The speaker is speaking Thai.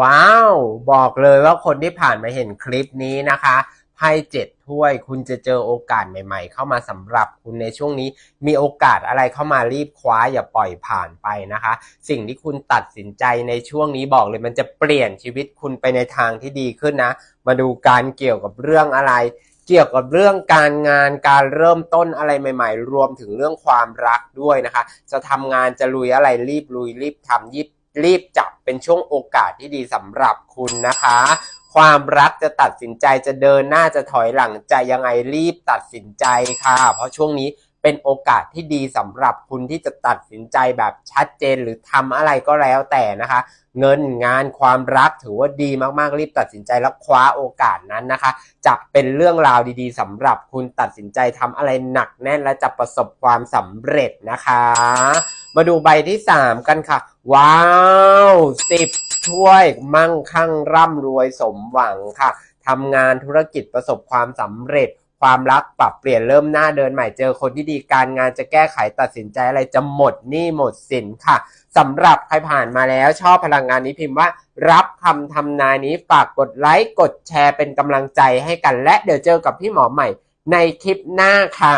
ว้าว บอกเลยว่าคนที่ผ่านมาเห็นคลิปนี้นะคะไพ่เจ็ดถ้วยคุณจะเจอโอกาสใหม่ ๆ เข้ามาสำหรับคุณในช่วงนี้ มีโอกาสอะไรเข้ามารีบคว้าอย่าปล่อยผ่านไปนะคะ สิ่งที่คุณตัดสินใจในช่วงนี้บอกเลยมันจะเปลี่ยนชีวิตคุณไปในทางที่ดีขึ้นนะ มาดูการเกี่ยวกับเรื่องอะไร เกี่ยวกับเรื่องการงานการเริ่มต้นอะไรใหม่ ๆ รวมถึงเรื่องความรักด้วยนะคะ จะทำงานจะลุยอะไรรีบลุยรีบทำยิบ รีบจับเป็นช่วงโอกาสที่ดีสำหรับคุณนะคะ ความรักจะตัดสินใจจะเดินหน้าจะถอยหลังจะยังไงรีบตัดสินใจค่ะ เพราะช่วงนี้เป็นโอกาสที่ดีสำหรับคุณที่จะตัดสินใจแบบชัดเจนหรือทำอะไรก็แล้วแต่นะคะ เงินงานความรักถือว่าดีมากๆรีบตัดสินใจแล้วคว้าโอกาสนั้นนะคะ จะเป็นเรื่องราวดีๆสำหรับคุณตัดสินใจทำอะไรหนักแน่นและจะประสบความสำเร็จนะคะ มาดูใบที่3กันค่ะ ว้าวสิบถ้วย มั่งคั่งร่ำรวยสมหวังค่ะทำงานธุรกิจประสบความสำเร็จ ความรักปรับเปลี่ยนเริ่มหน้าเดินใหม่เจอคนที่ดีการงานจะแก้ไขตัดสินใจอะไรจะหมดหนี้หมดสินค่ะสำหรับใครผ่านมาแล้วชอบพลังงานนี้พิมพ์ว่า รับคำทำนายนี้ฝากกดไลค์กดแชร์เป็นกำลังใจให้กันและเดี๋ยวเจอกับพี่หมอใหม่ในคลิปหน้าค่ะ